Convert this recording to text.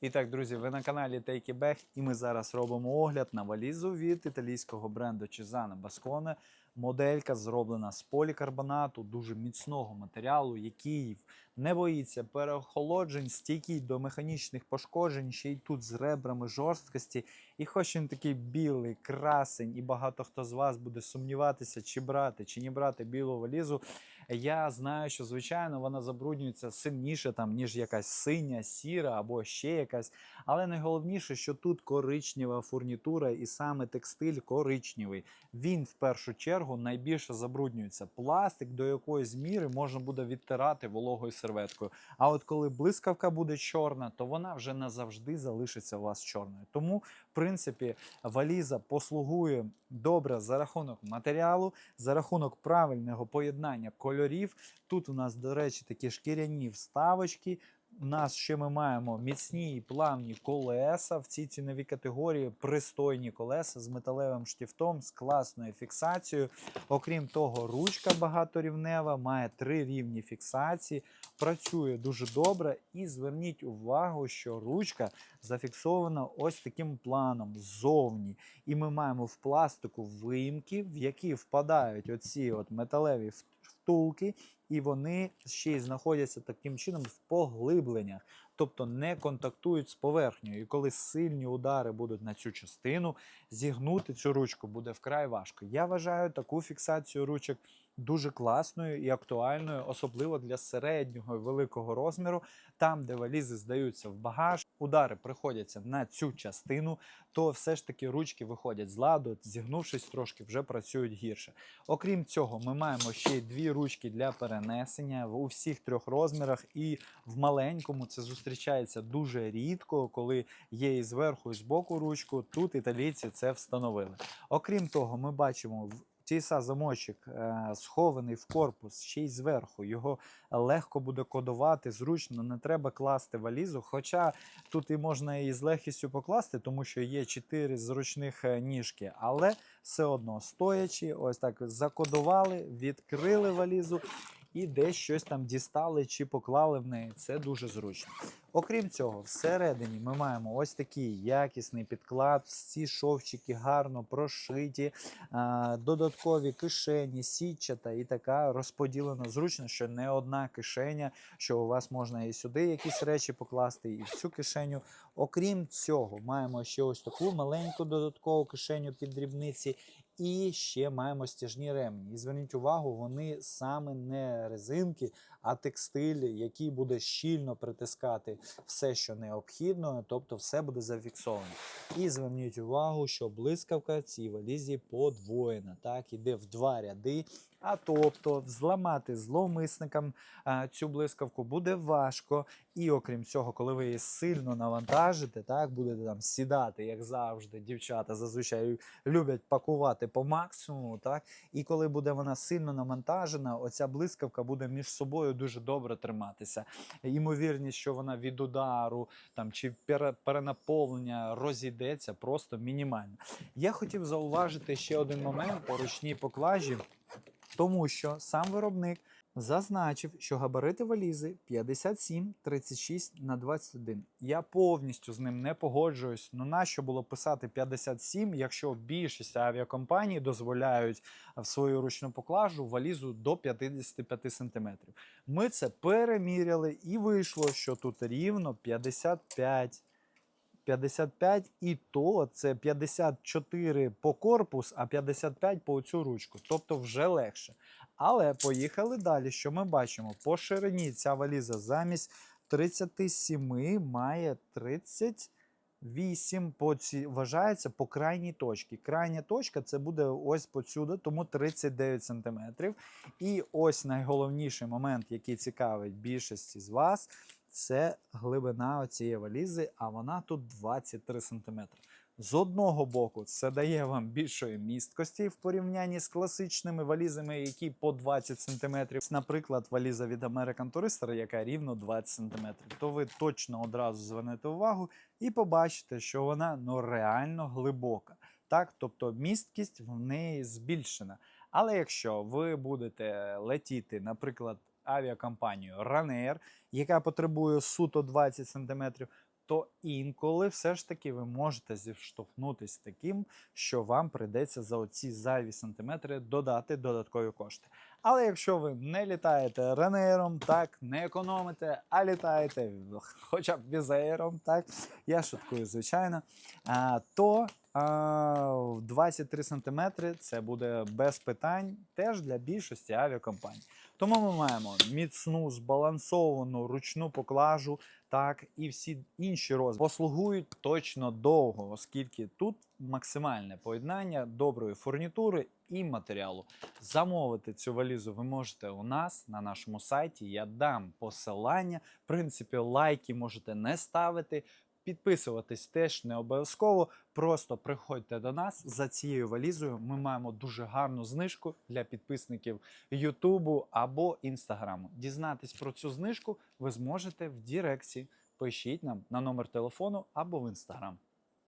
І так, друзі, ви на каналі Take It Back, і ми зараз робимо огляд на валізу від італійського бренду Cesana Bascone. Моделька зроблена з полікарбонату, дуже міцного матеріалу, який не боїться переохолоджень, стійкий до механічних пошкоджень, ще й тут з ребрами жорсткості. І хоч він такий білий, красень, і багато хто з вас буде сумніватися, чи брати, чи не брати білу валізу. Я знаю, що звичайно вона забруднюється сильніше, там ніж якась синя, сіра або ще якась. Але найголовніше, що тут коричнева фурнітура, і саме текстиль коричневий. Він в першу чергу найбільше забруднюється. Пластик до якоїсь міри можна буде відтирати вологою серветкою. А от коли блискавка буде чорна, то вона вже назавжди залишиться у вас чорною. Тому, в принципі, валіза послугує добре за рахунок матеріалу, за рахунок правильного поєднання кольорів. Тут у нас, до речі, такі шкіряні вставочки. У нас ще ми маємо міцні і плавні колеса в цій ціновій категорії, пристойні колеса з металевим штифтом, з класною фіксацією. Окрім того, ручка багаторівнева, має три рівні фіксації, працює дуже добре. І зверніть увагу, що ручка зафіксована ось таким планом ззовні. І ми маємо в пластику виїмки, в які впадають оці от металеві вт- втулки, і вони ще й знаходяться таким чином в поглибленнях, тобто не контактують з поверхнею. І коли сильні удари будуть на цю частину, зігнути цю ручку буде вкрай важко. Я вважаю таку фіксацію ручок дуже класною і актуальною, особливо для середнього і великого розміру, там, де валізи здаються в багаж. Удари приходяться на цю частину, то все ж таки ручки виходять з ладу, зігнувшись трошки, вже працюють гірше. Окрім цього, ми маємо ще й дві ручки для перенесення у всіх трьох розмірах, і в маленькому це зустрічається дуже рідко, коли є і зверху, і збоку ручку. Тут італійці це встановили. Окрім того, ми бачимо. TSA замочок е, схований в корпус ще й зверху. Його легко буде кодувати, зручно, не треба класти валізу. Хоча тут і можна і з легкістю покласти, тому що є чотири зручних е, ніжки, але все одно стоячи, ось так закодували, відкрили валізу і десь щось там дістали чи поклали в неї. Це дуже зручно. Окрім цього, всередині ми маємо ось такий якісний підклад, всі шовчики гарно прошиті, додаткові кишені, сітчата і така розподілена зручно, що не одна кишеня, що у вас можна і сюди якісь речі покласти, і в цю кишеню. Окрім цього, маємо ще ось таку маленьку додаткову кишеню під дрібниці. І ще маємо стяжні ремні. І зверніть увагу, вони саме не резинки, а текстиль, який буде щільно притискати все, що необхідно, тобто все буде зафіксовано. І зверніть увагу, що блискавка цій валізі подвоєна. Так, іде в два ряди. А тобто зламати зловмисникам цю блискавку буде важко. І окрім цього, коли ви її сильно навантажите, так будете там сідати, як завжди, дівчата зазвичай люблять пакувати по максимуму. Так, і коли буде вона сильно навантажена, оця блискавка буде між собою дуже добре триматися. Ймовірність, що вона від удару там чи пере- перенаповнення розійдеться, просто мінімальна. Я хотів зауважити ще один момент по ручній поклажі, тому що сам виробник зазначив, що габарити валізи 57 36 на 21. Я повністю з ним не погоджуюсь. Ну нащо було писати 57, якщо більшість авіакомпаній дозволяють в свою ручну поклажу валізу до 55 см. Ми це переміряли і вийшло, що тут рівно 55. 55 і то це 54 по корпус, а 55 по цю ручку. Тобто вже легше. Але поїхали далі. Що ми бачимо? По ширині ця валіза замість 37 має 38 по ці, вважається по крайній точці. Крайня точка це буде ось посюди, тому 39 см. І ось найголовніший момент, який цікавить більшості з вас, це глибина цієї валізи, а вона тут 23 см. З одного боку, це дає вам більшої місткості в порівнянні з класичними валізами, які по 20 см. Наприклад, валіза від American Tourister, яка рівно 20 см. То ви точно одразу звернете увагу і побачите, що вона ну, реально глибока. Так, тобто місткість в неї збільшена. Але якщо ви будете летіти, наприклад, авіакомпанію Ryanair, яка потребує суто 20 см, то інколи все ж таки ви можете зіштовхнутися таким, що вам прийдеться за оці зайві сантиметри додати додаткові кошти. Але якщо ви не літаєте ренейром, так не економите, а літаєте хоча б візеєром, так я шуткую, звичайно, а, то а, 23 см це буде без питань теж для більшості авіакомпаній. Тому ми маємо міцну, збалансовану ручну поклажу, так і всі інші розміри послугують точно довго, оскільки тут максимальне поєднання доброї фурнітури і матеріалу. Замовити цю валізу ви можете у нас на нашому сайті. Я дам посилання. В принципі, лайки можете не ставити. Підписуватись теж не обов'язково. Просто приходьте до нас за цією валізою. Ми маємо дуже гарну знижку для підписників Ютубу або Інстаграму. Дізнатись про цю знижку ви зможете в Дірекції. Пишіть нам на номер телефону або в інстаграм.